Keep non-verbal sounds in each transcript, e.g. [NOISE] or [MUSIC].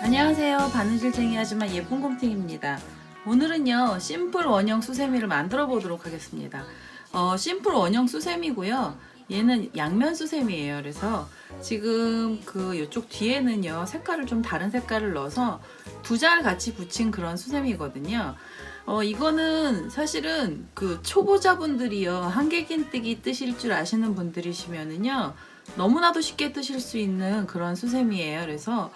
안녕하세요. 바느질쟁이 하지만 예쁜 곰탱입니다. 오늘은요 심플 원형 수세미를 만들어 보도록 하겠습니다. 어, 심플 원형 수세미고요. 얘는 양면 수세미예요. 그래서 지금 그 이쪽 뒤에는요 색깔을 좀 다른 색깔을 넣어서 두잘 같이 붙인 그런 수세미거든요. 어, 이거는 사실은 그 초보자분들이요 한길긴뜨기 뜨실 줄 아시는 분들이시면은요 너무나도 쉽게 뜨실 수 있는 그런 수세미예요. 그래서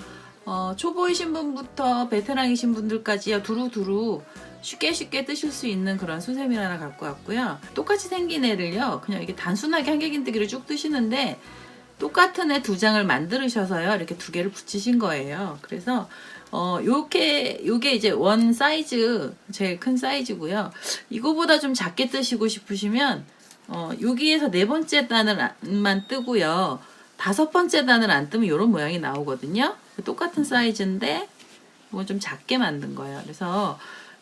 어, 초보이신 분부터 베테랑이신 분들까지요 두루두루 쉽게 쉽게 뜨실 수 있는 그런 수세미를 하나 갖고 왔고요. 똑같이 생긴 애를요 그냥 이렇게 단순하게 한길긴뜨기를 쭉 뜨시는데 똑같은 애 두 장을 만들으셔서요 이렇게 두 개를 붙이신 거예요. 그래서 어 요게 요게 이제 원 사이즈 제일 큰 사이즈고요. 이거보다 좀 작게 뜨시고 싶으시면 어 여기에서 네 번째 단을만 뜨고요. 다섯 번째 단을 안 뜨면 이런 모양이 나오거든요. 똑같은 사이즈인데 이건 좀 작게 만든 거예요. 그래서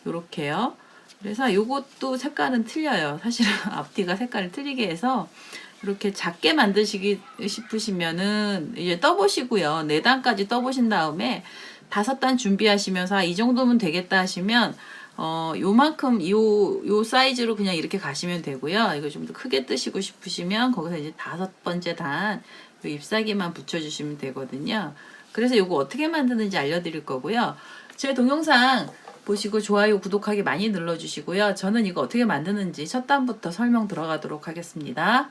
요렇게요. 그래서 요것도 색깔은 틀려요. 사실은 [LAUGHS] 앞뒤가 색깔을 틀리게 해서 이렇게 작게 만드시기 싶으시면은 이제 떠보시고요. 네 단까지 떠보신 다음에 다섯 단 준비하시면서 아, 이 정도면 되겠다 하시면 어 요만큼 요 요 사이즈로 그냥 이렇게 가시면 되고요. 이거 좀 더 크게 뜨시고 싶으시면 거기서 이제 다섯 번째 단요 잎사귀만 붙여주시면 되거든요. 그래서 요거 어떻게 만드는지 알려드릴 거고요. 제 동영상 보시고 좋아요, 구독하기 많이 눌러주시고요. 저는 이거 어떻게 만드는지 첫 단부터 설명 들어가도록 하겠습니다.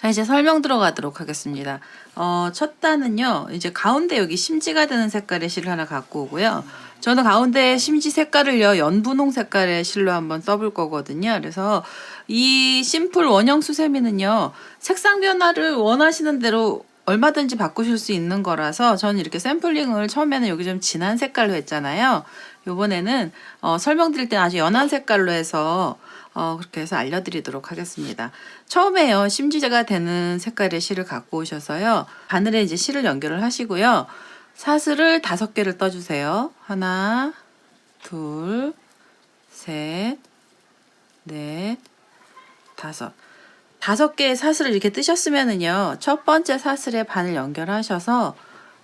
자, 이제 설명 들어가도록 하겠습니다. 어, 첫 단은요, 이제 가운데 여기 심지가 되는 색깔의 실을 하나 갖고 오고요. 저는 가운데 심지 색깔을요, 연분홍 색깔의 실로 한번 써볼 거거든요. 그래서 이 심플 원형 수세미는요, 색상 변화를 원하시는 대로 얼마든지 바꾸실 수 있는 거라서 저는 이렇게 샘플링을 처음에는 여기 좀 진한 색깔로 했잖아요. 요번에는 어, 설명드릴 때는 아주 연한 색깔로 해서 어, 그렇게 해서 알려드리도록 하겠습니다. 처음에요, 심지가 되는 색깔의 실을 갖고 오셔서요, 바늘에 이제 실을 연결을 하시고요, 사슬을 다섯 개를 떠주세요. 하나, 둘, 셋, 넷, 다섯. 다섯 개의 사슬을 이렇게 뜨셨으면은요, 첫 번째 사슬에 바늘 연결하셔서,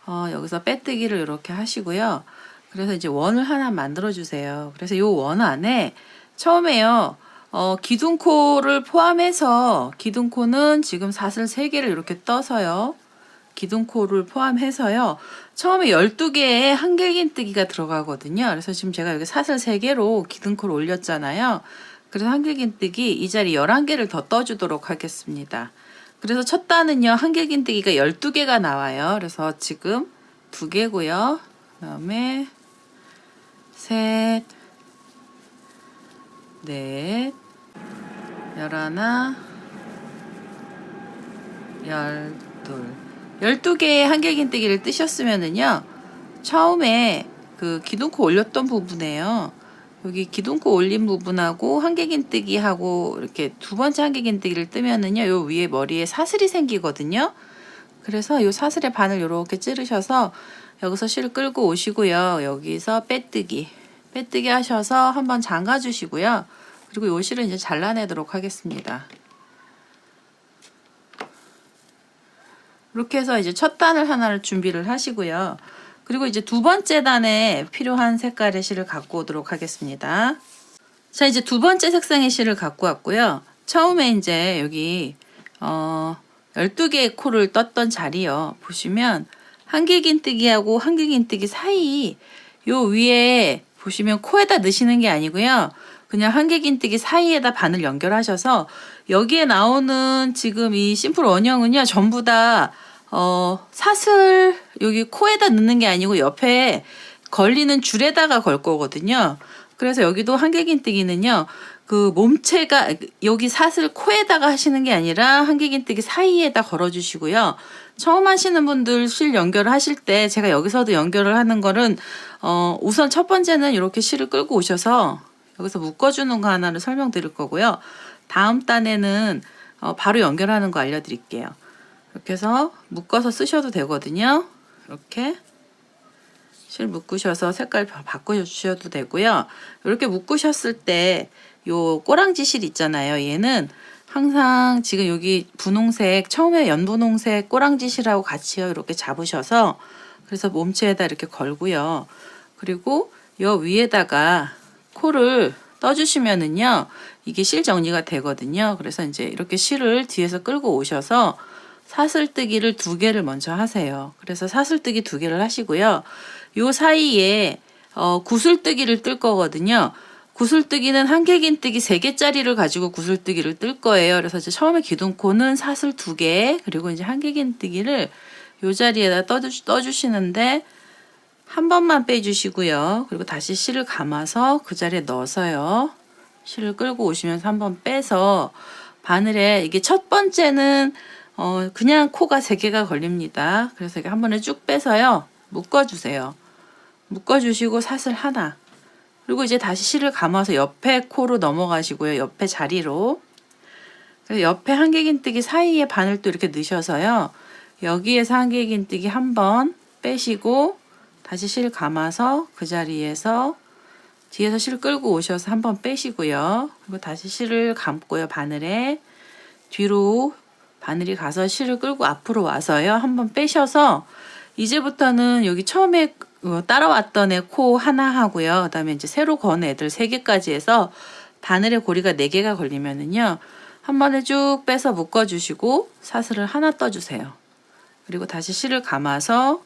어, 여기서 빼뜨기를 이렇게 하시고요. 그래서 이제 원을 하나 만들어 주세요. 그래서 이 원 안에 처음에요, 어, 기둥코를 포함해서, 기둥코는 지금 사슬 세개를 이렇게 떠서요, 기둥코를 포함해서요, 처음에 12개의 한길긴뜨기가 들어가거든요. 그래서 지금 제가 여기 사슬 세개로 기둥코를 올렸잖아요. 그래서 한길긴뜨기 이 자리 11개를 더 떠주도록 하겠습니다. 그래서 첫 단은요, 한길긴뜨기가 12개가 나와요. 그래서 지금 2개고요. 그 다음에 셋, 넷, 열하나, 열둘. 12개의 한길긴뜨기를 뜨셨으면은요, 처음에 그 기둥코 올렸던 부분에요. 여기 기둥코 올린 부분하고 한길긴뜨기하고 이렇게 두 번째 한길긴뜨기를 뜨면은요, 요 위에 머리에 사슬이 생기거든요. 그래서 요 사슬의 반을 이렇게 찌르셔서 여기서 실을 끌고 오시고요. 여기서 빼뜨기, 빼뜨기 하셔서 한번 잠가 주시고요. 그리고 요 실은 이제 잘라내도록 하겠습니다. 이렇게 해서 이제 첫 단을 하나를 준비를 하시고요. 그리고 이제 두 번째 단에 필요한 색깔의 실을 갖고 오도록 하겠습니다. 자, 이제 두 번째 색상의 실을 갖고 왔고요. 처음에 이제 여기 어 12개의 코를 떴던 자리요. 보시면 한길긴뜨기하고 한길긴뜨기 사이 요 위에 보시면 코에다 넣으시는 게 아니고요. 그냥 한길긴뜨기 사이에다 바늘 연결하셔서 여기에 나오는 지금 이 심플 원형은요. 전부 다 어, 사슬 여기 코에다 넣는 게 아니고 옆에 걸리는 줄에다가 걸 거거든요. 그래서 여기도 한길긴뜨기는요. 그 몸체가 여기 사슬 코에다가 하시는 게 아니라 한길긴뜨기 사이에다 걸어 주시고요. 처음 하시는 분들 실 연결을 하실 때 제가 여기서도 연결을 하는 거는 어 우선 첫 번째는 이렇게 실을 끌고 오셔서 여기서 묶어 주는 거 하나를 설명드릴 거고요. 다음 단에는 어 바로 연결하는 거 알려 드릴게요. 이렇게 해서 묶어서 쓰셔도 되거든요. 이렇게 실 묶으셔서 색깔 바- 바꿔주셔도 되고요. 이렇게 묶으셨을 때 요 꼬랑지 실 있잖아요. 얘는 항상 지금 여기 분홍색 처음에 연분홍색 꼬랑지 실하고 같이요 이렇게 잡으셔서 그래서 몸체에다 이렇게 걸고요. 그리고 요 위에다가 코를 떠주시면은요 이게 실 정리가 되거든요. 그래서 이제 이렇게 실을 뒤에서 끌고 오셔서 사슬뜨기를 두 개를 먼저 하세요. 그래서 사슬뜨기 두 개를 하시고요. 요 사이에 어, 구슬뜨기를 뜰 거거든요. 구슬뜨기는 한개긴뜨기 세 개짜리를 가지고 구슬뜨기를 뜰 거예요. 그래서 이제 처음에 기둥코는 사슬 두 개, 그리고 이제 한개긴뜨기를 요 자리에다 떠주, 떠주시는데 한 번만 빼주시고요. 그리고 다시 실을 감아서 그 자리에 넣어서요. 실을 끌고 오시면서 한 번 빼서 바늘에 이게 첫 번째는 어 그냥 코가 세 개가 걸립니다. 그래서 이렇게 한 번에 쭉 빼서요. 묶어주세요. 묶어주시고 사슬 하나. 그리고 이제 다시 실을 감아서 옆에 코로 넘어가시고요. 옆에 자리로. 옆에 한개긴뜨기 사이에 바늘 또 이렇게 넣으셔서요. 여기에서 한개긴뜨기 한 번 빼시고 다시 실 감아서 그 자리에서 뒤에서 실 끌고 오셔서 한번 빼시고요. 그리고 다시 실을 감고요. 바늘에 뒤로 바늘이 가서 실을 끌고 앞으로 와서요. 한번 빼셔서 이제부터는 여기 처음에 어, 따라왔던 애 코 하나 하고요. 그다음에 이제 새로 건 애들 세 개까지 해서 바늘에 고리가 네 개가 걸리면은요. 한 번에 쭉 빼서 묶어 주시고 사슬을 하나 떠 주세요. 그리고 다시 실을 감아서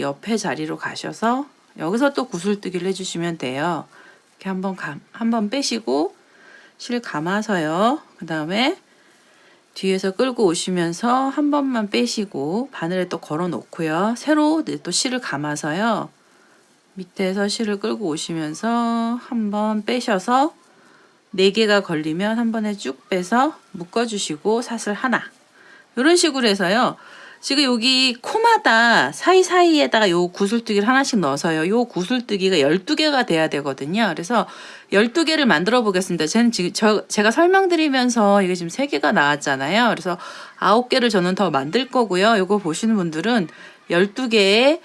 옆에 자리로 가셔서 여기서 또 구슬뜨기를 해주시면 돼요. 이렇게 한번 한번 빼시고 실 감아서요. 그 다음에 뒤에서 끌고 오시면서 한 번만 빼시고 바늘에 또 걸어 놓고요. 새로 네, 또 실을 감아서요. 밑에서 실을 끌고 오시면서 한 번 빼셔서 네 개가 걸리면 한 번에 쭉 빼서 묶어 주시고 사슬 하나. 이런 식으로 해서요. 지금 여기 코마다 사이사이에다가 요 구슬뜨기를 하나씩 넣어서요. 요 구슬뜨기가 12개가 돼야 되거든요. 그래서 12개를 만들어 보겠습니다. 저는 지금 저, 제가 설명드리면서 이게 지금 3개가 나왔잖아요. 그래서 9개를 저는 더 만들 거고요. 요거 보시는 분들은 12개의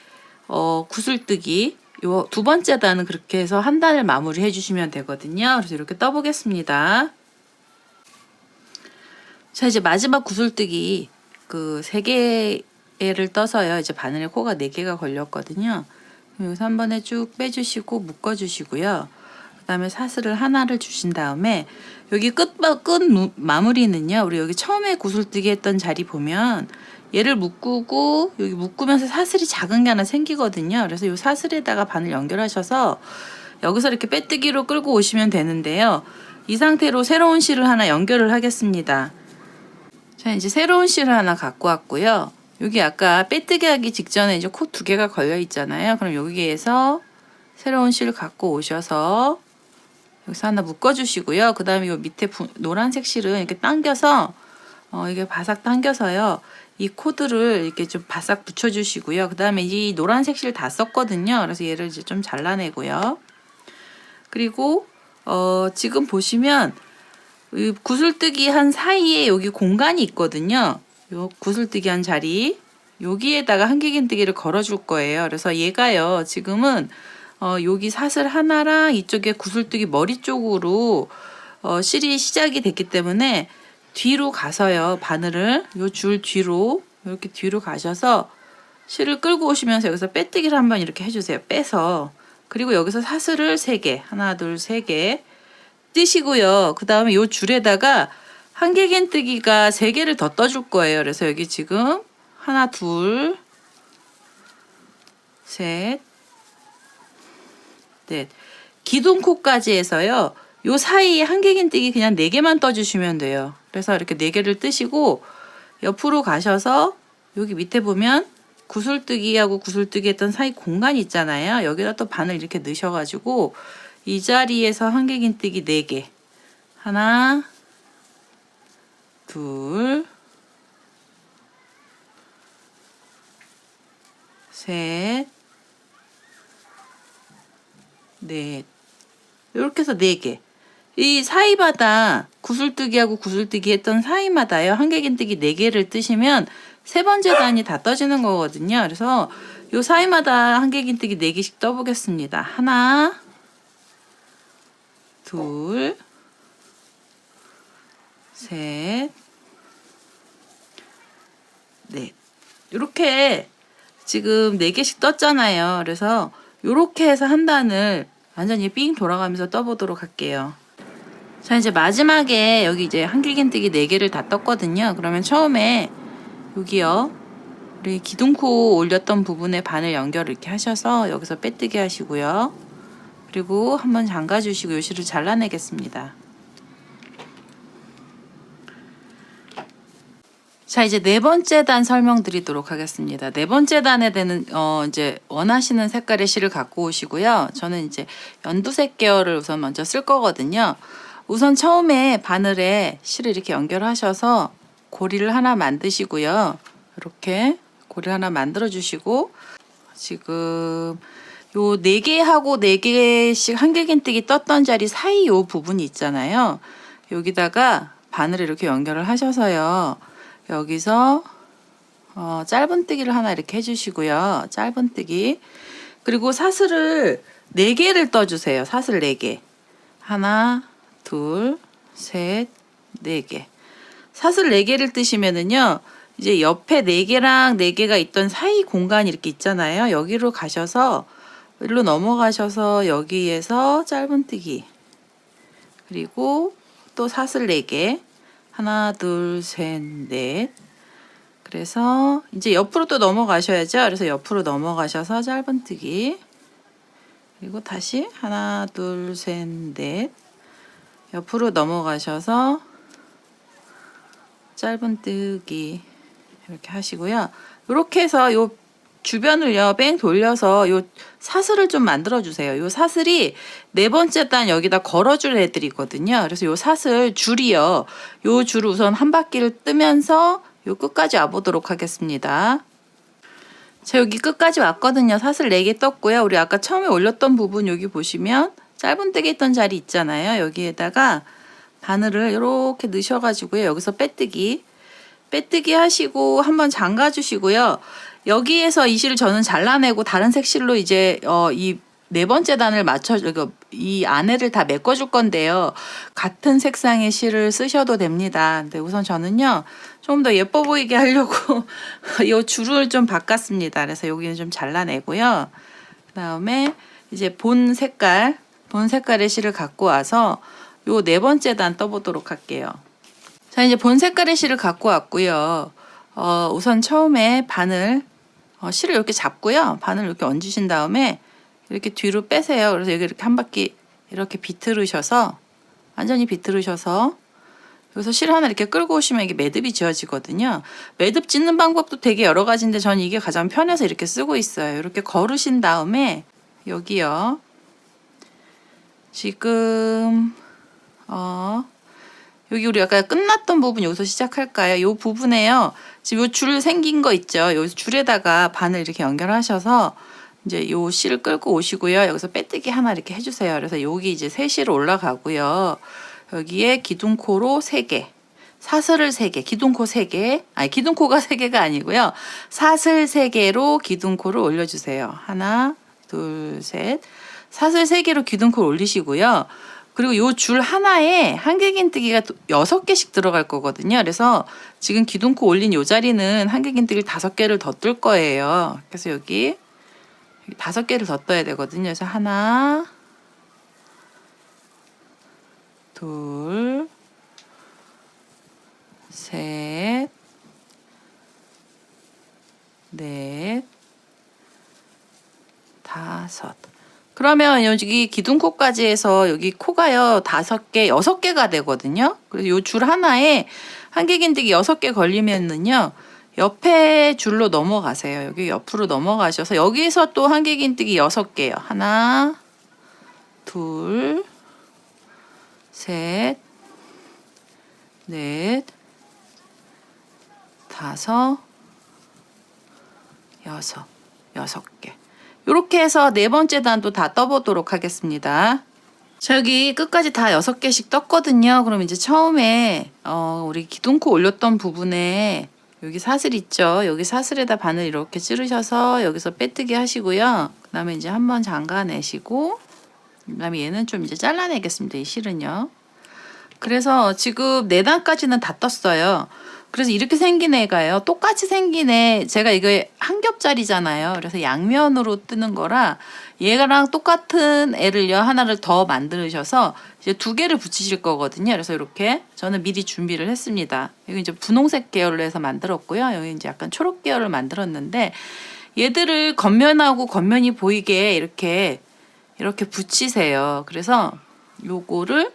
어, 구슬뜨기 요 두 번째 단은 그렇게 해서 한 단을 마무리 해 주시면 되거든요. 그래서 이렇게 떠 보겠습니다. 자, 이제 마지막 구슬뜨기 그 세 개를 떠서요. 이제 바늘에 코가 네 개가 걸렸거든요. 여기서 한 번에 쭉 빼주시고 묶어주시고요. 그 다음에 사슬을 하나를 주신 다음에 여기 끝, 끝 무- 마무리는요. 우리 여기 처음에 구슬뜨기 했던 자리 보면 얘를 묶고 여기 묶으면서 사슬이 작은 게 하나 생기거든요. 그래서 이 사슬에다가 바늘 연결하셔서 여기서 이렇게 빼뜨기로 끌고 오시면 되는데요. 이 상태로 새로운 실을 하나 연결을 하겠습니다. 자, 이제 새로운 실을 하나 갖고 왔고요. 여기 아까 빼뜨기 하기 직전에 이제 코 두 개가 걸려 있잖아요. 그럼 여기에서 새로운 실 갖고 오셔서 여기서 하나 묶어 주시고요. 그 다음에 요 밑에 부, 노란색 실은 이렇게 당겨서 어, 이게 바삭 당겨서요. 이 코드를 이렇게 좀 바싹 붙여 주시고요. 그 다음에 이 노란색 실 다 썼거든요. 그래서 얘를 이제 좀 잘라내고요. 그리고 어, 지금 보시면 이 구슬뜨기 한 사이에 여기 공간이 있거든요. 요 구슬뜨기 한 자리 여기에다가 한길긴뜨기를 걸어줄 거예요. 그래서 얘가요 지금은 어, 여기 사슬 하나랑 이쪽에 구슬뜨기 머리 쪽으로 어, 실이 시작이 됐기 때문에 뒤로 가서요 바늘을 요 줄 뒤로 이렇게 뒤로 가셔서 실을 끌고 오시면서 여기서 빼뜨기를 한번 이렇게 해주세요. 빼서 그리고 여기서 사슬을 세개 하나 둘 세 개 뜨시고요. 그 다음에 요 줄에다가 한길긴뜨기가 세 개를 더 떠줄 거예요. 그래서 여기 지금 하나 둘 셋, 넷. 기둥코까지 해서요. 요 사이에 한길긴뜨기 그냥 네 개만 떠주시면 돼요. 그래서 이렇게 네 개를 뜨시고 옆으로 가셔서 여기 밑에 보면 구슬뜨기하고 구슬뜨기 했던 사이 공간이 있잖아요. 여기다 또 바늘 이렇게 넣으셔가지고 이 자리에서 한길긴뜨기 네 개. 하나, 둘, 셋, 넷. 이렇게 해서 네 개. 이 사이마다 구슬뜨기하고 구슬뜨기 했던 사이마다요. 한길긴뜨기 네 개를 뜨시면 세 번째 단이 다 떠지는 거거든요. 그래서 요 사이마다 한길긴뜨기 4개씩 떠보겠습니다. 하나, 둘, 셋, 넷. 이렇게 지금 4개씩 떴잖아요. 그래서 이렇게 해서 한 단을 완전히 삥 돌아가면서 떠보도록 할게요. 자, 이제 마지막에 여기 이제 한길긴뜨기 4개를 다 떴거든요. 그러면 처음에 여기요. 우리 기둥코 올렸던 부분에 바늘 연결을 이렇게 하셔서 여기서 빼뜨기 하시고요. 그리고 한번 잠가 주시고 요실을 잘라내겠습니다. 자 이제 네 번째 단 설명드리도록 하겠습니다. 네 번째 단에 되는 어 이제 원하시는 색깔의 실을 갖고 오시고요. 저는 이제 연두색 계열을 우선 먼저 쓸 거거든요. 우선 처음에 바늘에 실을 이렇게 연결하셔서 고리를 하나 만드시고요. 이렇게 고리 하나 만들어 주시고 지금 요 네 개하고 네 개씩 한길긴뜨기 떴던 자리 사이 요 부분이 있잖아요. 여기다가 바늘을 이렇게 연결을 하셔서요. 여기서 어, 짧은뜨기를 하나 이렇게 해주시고요. 짧은뜨기 그리고 사슬을 네 개를 떠주세요. 사슬 네 개. 하나, 둘, 셋, 네 개. 사슬 네 개를 뜨시면은요. 이제 옆에 네 개랑 네 개가 있던 사이 공간이 이렇게 있잖아요. 여기로 가셔서 일로 넘어가셔서 여기에서 짧은뜨기 그리고 또 사슬 네 개. 하나, 둘, 셋, 넷. 그래서 이제 옆으로 또 넘어가셔야죠. 그래서 옆으로 넘어가셔서 짧은뜨기. 그리고 다시 하나, 둘, 셋, 넷. 옆으로 넘어가셔서 짧은뜨기 이렇게 하시고요. 이렇게 해서 요 주변을요 뺑 돌려서 요 사슬을 좀 만들어 주세요. 요 사슬이 네 번째 단 여기다 걸어줄 애들이거든요. 그래서 요 사슬 줄이요. 요 줄을 우선 한 바퀴를 뜨면서 요 끝까지 와보도록 하겠습니다. 자 여기 끝까지 왔거든요. 사슬 4개 떴고요. 우리 아까 처음에 올렸던 부분 여기 보시면 짧은뜨기 있던 자리 있잖아요. 여기에다가 바늘을 이렇게 넣으셔가지고요. 여기서 빼뜨기 빼뜨기 하시고 한번 잠가 주시고요. 여기에서 이 실을 저는 잘라내고 다른 색 실로 이제 어, 이 네 번째 단을 맞춰 이 안에를 다 메꿔 줄 건데요. 같은 색상의 실을 쓰셔도 됩니다. 근데 우선 저는요. 좀 더 예뻐 보이게 하려고 [LAUGHS] 이 줄을 좀 바꿨습니다. 그래서 여기는 좀 잘라내고요. 그 다음에 이제 본 색깔 본 색깔의 실을 갖고 와서 요 네 번째 단 떠보도록 할게요. 자 이제 본 색깔의 실을 갖고 왔고요. 어, 우선 처음에 바늘 어, 실을 이렇게 잡고요. 바늘 이렇게 얹으신 다음에 이렇게 뒤로 빼세요. 그래서 여기 이렇게 한 바퀴 이렇게 비틀으셔서 완전히 비틀으셔서 여기서 실 하나 이렇게 끌고 오시면 이게 매듭이 지어지거든요. 매듭 짓는 방법도 되게 여러 가지인데 저는 이게 가장 편해서 이렇게 쓰고 있어요. 이렇게 걸으신 다음에 여기요. 지금 어 여기 우리 아까 끝났던 부분 여기서 시작할까요? 이 부분에요. 지금 요 줄 생긴 거 있죠? 요 줄에다가 바늘 이렇게 연결하셔서 이제 요 실을 끌고 오시고요. 여기서 빼뜨기 하나 이렇게 해주세요. 그래서 여기 이제 세 실 올라가고요. 여기에 기둥코로 세 개. 사슬을 세 개, 기둥코 세 개, 아니 기둥코가 세 개가 아니고요. 사슬 세 개로 기둥코를 올려주세요. 하나, 둘, 셋. 사슬 세 개로 기둥코를 올리시고요. 그리고 요 줄 하나에 한길긴뜨기가 여섯 개씩 들어갈 거거든요. 그래서 지금 기둥코 올린 요 자리는 한길긴뜨기를 다섯 개를 더 뜰 거예요. 그래서 여기 다섯 개를 더 떠야 되거든요. 그래서 하나, 둘, 셋, 넷, 다섯. 그러면 여기 기둥코까지 해서 여기 코가요 다섯 개, 여섯 개가 되거든요. 그래서 요 줄 하나에 한길긴뜨기 여섯 개 걸리면은요. 옆에 줄로 넘어가세요. 여기 옆으로 넘어가셔서 여기서 또 한길긴뜨기 여섯 개요. 하나, 둘, 셋, 넷, 다섯, 여섯, 여섯 개. 이렇게 해서 네 번째 단도 다 떠보도록 하겠습니다. 자, 여기 끝까지 다 여섯 개씩 떴거든요. 그럼 이제 처음에 어, 우리 기둥코 올렸던 부분에 여기 사슬 있죠? 여기 사슬에다 바늘 이렇게 찌르셔서 여기서 빼뜨기 하시고요. 그 다음에 이제 한번 잠가내시고 그 다음에 얘는 좀 이제 잘라내겠습니다. 이 실은요. 그래서 지금 네 단까지는 다 떴어요. 그래서 이렇게 생긴 애가요. 똑같이 생긴 애, 제가 이거 한 겹짜리잖아요. 그래서 양면으로 뜨는 거라 얘랑 똑같은 애를요, 하나를 더 만드셔서 이제 두 개를 붙이실 거거든요. 그래서 이렇게 저는 미리 준비를 했습니다. 여기 이제 분홍색 계열로 해서 만들었고요. 여기 이제 약간 초록 계열을 만들었는데 얘들을 겉면하고 겉면이 보이게 이렇게 이렇게 붙이세요. 그래서 요거를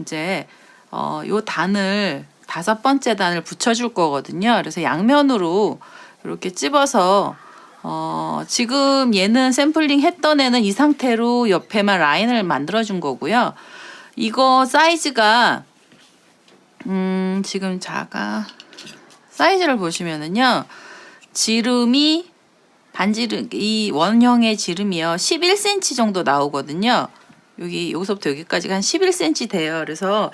이제 어, 요 단을 다섯 번째 단을 붙여줄 거거든요. 그래서 양면으로 이렇게 찝어서 어, 지금 얘는 샘플링 했던 애는 이 상태로 옆에만 라인을 만들어 준 거고요. 이거 사이즈가 음, 지금 자가 사이즈를 보시면은요. 지름이 반지름 이 원형의 지름이요. 11cm 정도 나오거든요. 여기 여기서부터 여기까지가 한 11cm 돼요. 그래서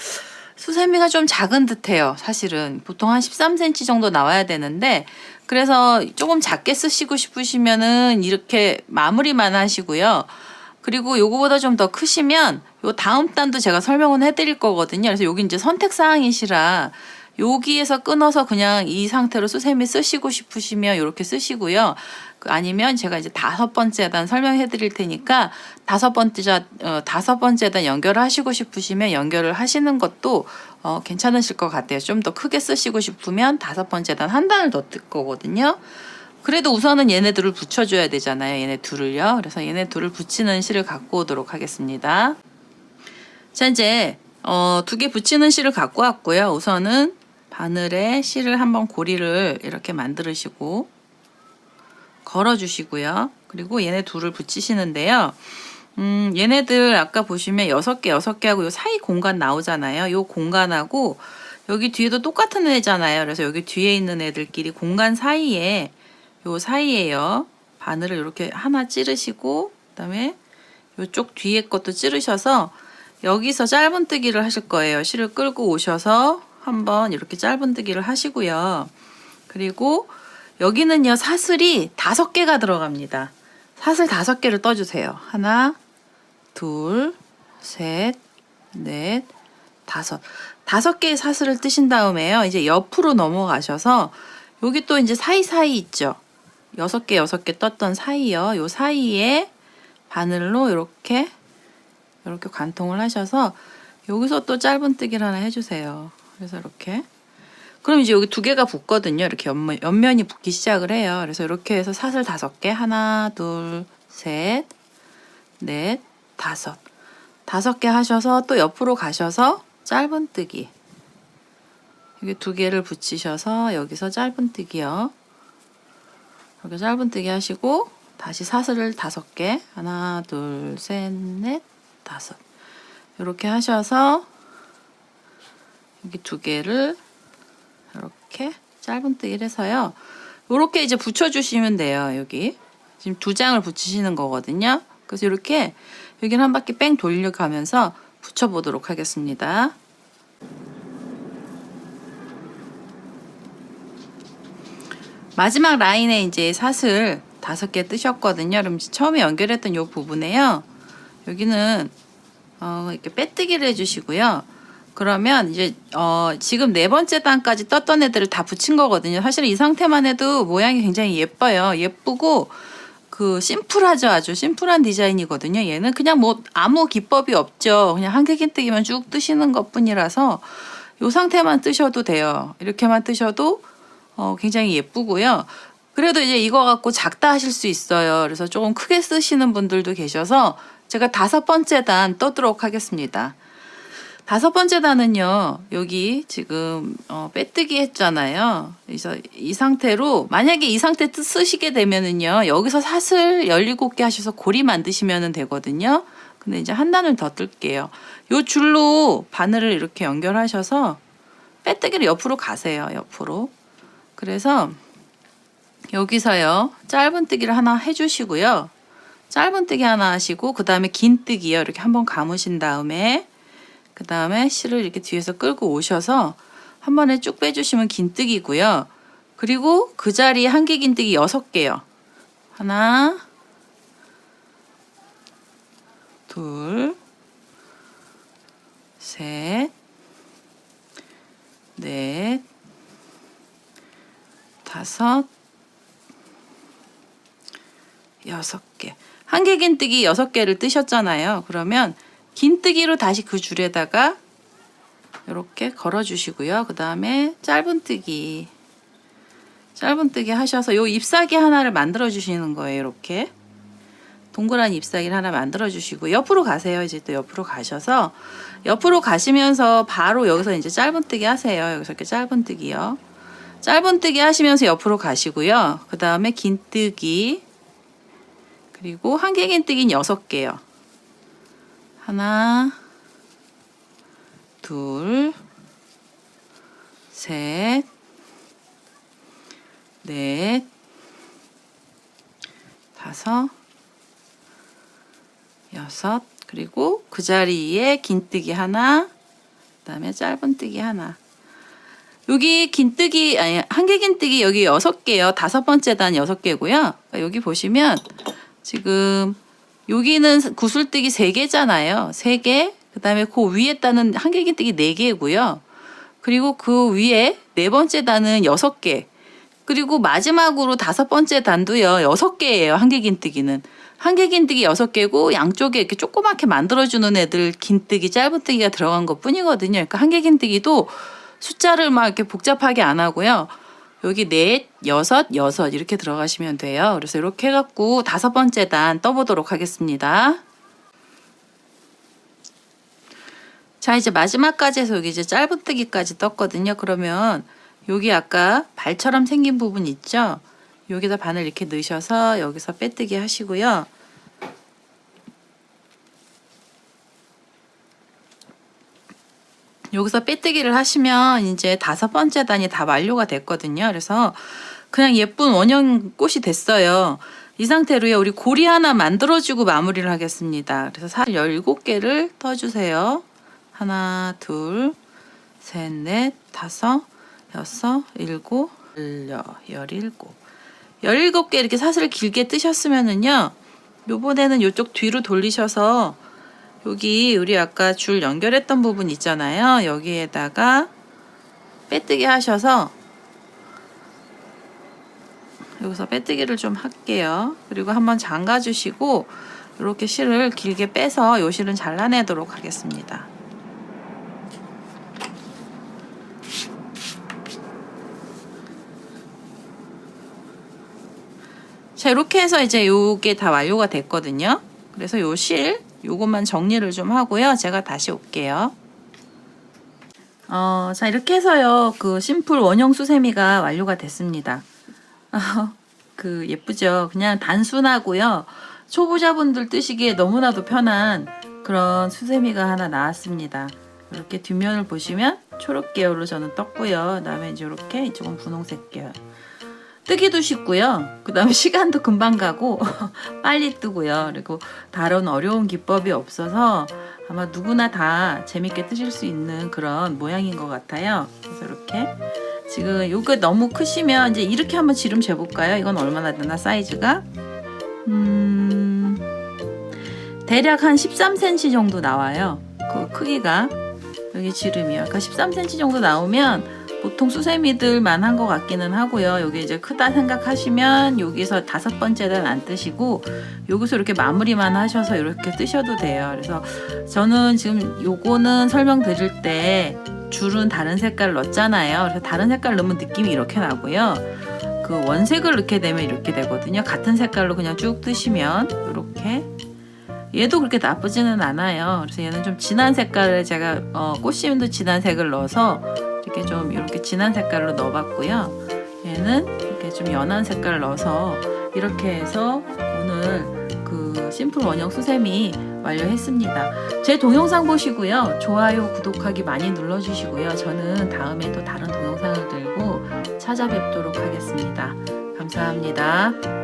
수세미가 좀 작은 듯해요. 사실은 보통 한 13cm 정도 나와야 되는데 그래서 조금 작게 쓰시고 싶으시면은 이렇게 마무리만 하시고요. 그리고 요거보다 좀 더 크시면 요 다음 단도 제가 설명은 해드릴 거거든요. 그래서 여기 이제 선택 사항이시라 여기에서 끊어서 그냥 이 상태로 수세미 쓰시고 싶으시면 이렇게 쓰시고요. 그 아니면 제가 이제 다섯 번째 단 설명해 드릴 테니까 다섯 번째 자, 어, 다섯 번째 단 연결하시고 싶으시면 연결을 하시는 것도 어, 괜찮으실 것 같아요. 좀 더 크게 쓰시고 싶으면 다섯 번째 단 한 단을 더 뜰 거거든요. 그래도 우선은 얘네들을 붙여줘야 되잖아요. 얘네 둘을요. 그래서 얘네 둘을 붙이는 실을 갖고 오도록 하겠습니다. 자 이제 어, 두 개 붙이는 실을 갖고 왔고요. 우선은 바늘에 실을 한번 고리를 이렇게 만들으시고 걸어주시고요. 그리고 얘네 둘을 붙이시는데요. 음, 얘네들 아까 보시면 여섯 개 여섯 개 하고 요 사이 공간 나오잖아요. 요 공간하고 여기 뒤에도 똑같은 애잖아요. 그래서 여기 뒤에 있는 애들끼리 공간 사이에 요 사이에요. 바늘을 이렇게 하나 찌르시고 그다음에 요쪽 뒤에 것도 찌르셔서 여기서 짧은뜨기를 하실 거예요. 실을 끌고 오셔서 한번 이렇게 짧은뜨기를 하시고요. 그리고 여기는요 사슬이 다섯 개가 들어갑니다. 사슬 다섯 개를 떠주세요. 하나, 둘, 셋, 넷, 다섯. 다섯 개의 사슬을 뜨신 다음에요. 이제 옆으로 넘어가셔서 여기 또 이제 사이사이 있죠. 여섯 개, 여섯 개 떴던 사이요. 요 사이에 바늘로 이렇게 이렇게 관통을 하셔서 여기서 또 짧은 뜨기를 하나 해주세요. 그래서 이렇게 그럼 이제 여기 두 개가 붙거든요. 이렇게 옆면, 옆면이 붙기 시작을 해요. 그래서 이렇게 해서 사슬 다섯 개 하나, 둘, 셋, 넷, 다섯 다섯 개 하셔서 또 옆으로 가셔서 짧은뜨기 여기 두 개를 붙이셔서 여기서 짧은뜨기요. 이렇게 짧은뜨기 하시고 다시 사슬을 다섯 개 하나, 둘, 셋, 넷, 다섯 이렇게 하셔서 여기 두 개를 이렇게 짧은뜨기를 해서요. 이렇게 이제 붙여주시면 돼요. 여기 지금 두 장을 붙이시는 거거든요. 그래서 이렇게 여기는 한 바퀴 뺑 돌려가면서 붙여보도록 하겠습니다. 마지막 라인에 이제 사슬 다섯 개 뜨셨거든요. 그럼 처음에 연결했던 이 부분에요. 여기는 어, 이렇게 빼뜨기를 해주시고요. 그러면 이제 어, 지금 네 번째 단까지 떴던 애들을 다 붙인 거거든요. 사실 이 상태만 해도 모양이 굉장히 예뻐요. 예쁘고 그 심플하죠. 아주 심플한 디자인이거든요. 얘는 그냥 뭐 아무 기법이 없죠. 그냥 한길긴뜨기만 쭉 뜨시는 것뿐이라서 이 상태만 뜨셔도 돼요. 이렇게만 뜨셔도 어, 굉장히 예쁘고요. 그래도 이제 이거 갖고 작다 하실 수 있어요. 그래서 조금 크게 쓰시는 분들도 계셔서 제가 다섯 번째 단 떠도록 하겠습니다. 다섯 번째 단은요, 여기 지금 어, 빼뜨기 했잖아요. 그래서 이 상태로 만약에 이 상태 뜨- 쓰시게 되면은요, 여기서 사슬 17개 하셔서 고리 만드시면 되거든요. 근데 이제 한 단을 더 뜰게요. 요 줄로 바늘을 이렇게 연결하셔서 빼뜨기를 옆으로 가세요. 옆으로. 그래서 여기서요, 짧은 뜨기를 하나 해주시고요. 짧은 뜨기 하나 하시고 그 다음에 긴 뜨기요. 이렇게 한번 감으신 다음에 그 다음에 실을 이렇게 뒤에서 끌고 오셔서 한 번에 쭉 빼주시면 긴뜨기고요. 그리고 그 자리에 한길긴뜨기 6개요. 하나, 둘, 셋, 넷, 다섯, 여섯 개. 한길긴뜨기 여섯 개를 뜨셨잖아요. 그러면 긴뜨기로 다시 그 줄에다가 이렇게 걸어주시고요. 그 다음에 짧은뜨기. 짧은뜨기 하셔서 요 잎사귀 하나를 만들어 주시는 거예요. 이렇게. 동그란 잎사귀를 하나 만들어 주시고 옆으로 가세요. 이제 또 옆으로 가셔서 옆으로 가시면서 바로 여기서 이제 짧은뜨기 하세요. 여기서 이렇게 짧은뜨기요. 짧은뜨기 하시면서 옆으로 가시고요. 그 다음에 긴뜨기 그리고 한길긴뜨기는 여섯 개요. 하나, 둘, 셋, 넷, 다섯, 여섯, 그리고 그 자리에 긴뜨기 하나, 그 다음에 짧은뜨기 하나. 여기 긴뜨기 아니 한길긴뜨기 여기 여섯 개요. 다섯 번째 단 여섯 개고요. 그러니까 여기 보시면 지금 여기는 구슬뜨기 세 개잖아요. 세 개. 그 다음에 그 위에 단은 한길긴뜨기 네 개고요. 그리고 그 위에 네 번째 단은 여섯 개. 그리고 마지막으로 다섯 번째 단도요. 여섯 개예요. 한길긴뜨기는. 한길긴뜨기 여섯 개고 양쪽에 이렇게 조그맣게 만들어주는 애들 긴뜨기, 짧은뜨기가 들어간 것 뿐이거든요. 그러니까 한길긴뜨기도 숫자를 막 이렇게 복잡하게 안 하고요. 여기 넷, 여섯, 여섯 이렇게 들어가시면 돼요. 그래서 이렇게 해갖고 다섯 번째 단 떠보도록 하겠습니다. 자 이제 마지막까지 해서 여기 이제 짧은뜨기까지 떴거든요. 그러면 여기 아까 발처럼 생긴 부분 있죠? 여기다 바늘 이렇게 넣으셔서 여기서 빼뜨기 하시고요. 여기서 빼뜨기를 하시면 이제 다섯 번째 단이 다 완료가 됐거든요. 그래서 그냥 예쁜 원형 꽃이 됐어요. 이 상태로요. 우리 고리 하나 만들어주고 마무리를 하겠습니다. 그래서 살 17개를 떠주세요. 하나, 둘, 셋, 넷, 다섯, 여섯, 일곱, 열, 열일곱. 열일곱 개 이렇게 사슬을 길게 뜨셨으면은요. 요번에는 요쪽 뒤로 돌리셔서 여기 우리 아까 줄 연결했던 부분 있잖아요. 여기에다가 빼뜨기 하셔서 여기서 빼뜨기를 좀 할게요. 그리고 한번 잠가 주시고 이렇게 실을 길게 빼서 요 실은 잘라내도록 하겠습니다. 자, 이렇게 해서 이제 요게 다 완료가 됐거든요. 그래서 요 실, 요것만 정리를 좀 하고요. 제가 다시 올게요. 어, 자, 이렇게 해서요. 그 심플 원형 수세미가 완료가 됐습니다. 아, 그 예쁘죠? 그냥 단순하고요. 초보자분들 뜨시기에 너무나도 편한 그런 수세미가 하나 나왔습니다. 이렇게 뒷면을 보시면 초록 계열로 저는 떴고요. 그다음에 이렇게 이쪽은 분홍색 계열. 뜨기도 쉽고요. 그 다음에 시간도 금방 가고 [LAUGHS] 빨리 뜨고요. 그리고 다른 어려운 기법이 없어서 아마 누구나 다 재밌게 뜨실 수 있는 그런 모양인 것 같아요. 그래서 이렇게 지금 요거 너무 크시면 이제 이렇게 한번 지름 재볼까요? 이건 얼마나 되나 사이즈가? 음, 대략 한 13cm 정도 나와요. 그 크기가 여기 지름이요. 그러니까 13cm 정도 나오면 보통 수세미들만 한 것 같기는 하고요. 여기 이제 크다 생각하시면 여기서 다섯 번째는 안 뜨시고 여기서 이렇게 마무리만 하셔서 이렇게 뜨셔도 돼요. 그래서 저는 지금 요거는 설명드릴 때 줄은 다른 색깔 넣었잖아요. 그래서 다른 색깔 넣으면 느낌이 이렇게 나고요. 그 원색을 넣게 되면 이렇게 되거든요. 같은 색깔로 그냥 쭉 뜨시면 이렇게 얘도 그렇게 나쁘지는 않아요. 그래서 얘는 좀 진한 색깔을 제가 어, 꽃심도 진한 색을 넣어서 이렇게 좀 이렇게 진한 색깔로 넣어봤고요. 얘는 이렇게 좀 연한 색깔을 넣어서 이렇게 해서 오늘 그 심플 원형 수세미 완료했습니다. 제 동영상 보시고요. 좋아요, 구독하기 많이 눌러주시고요. 저는 다음에 또 다른 동영상을 들고 찾아뵙도록 하겠습니다. 감사합니다.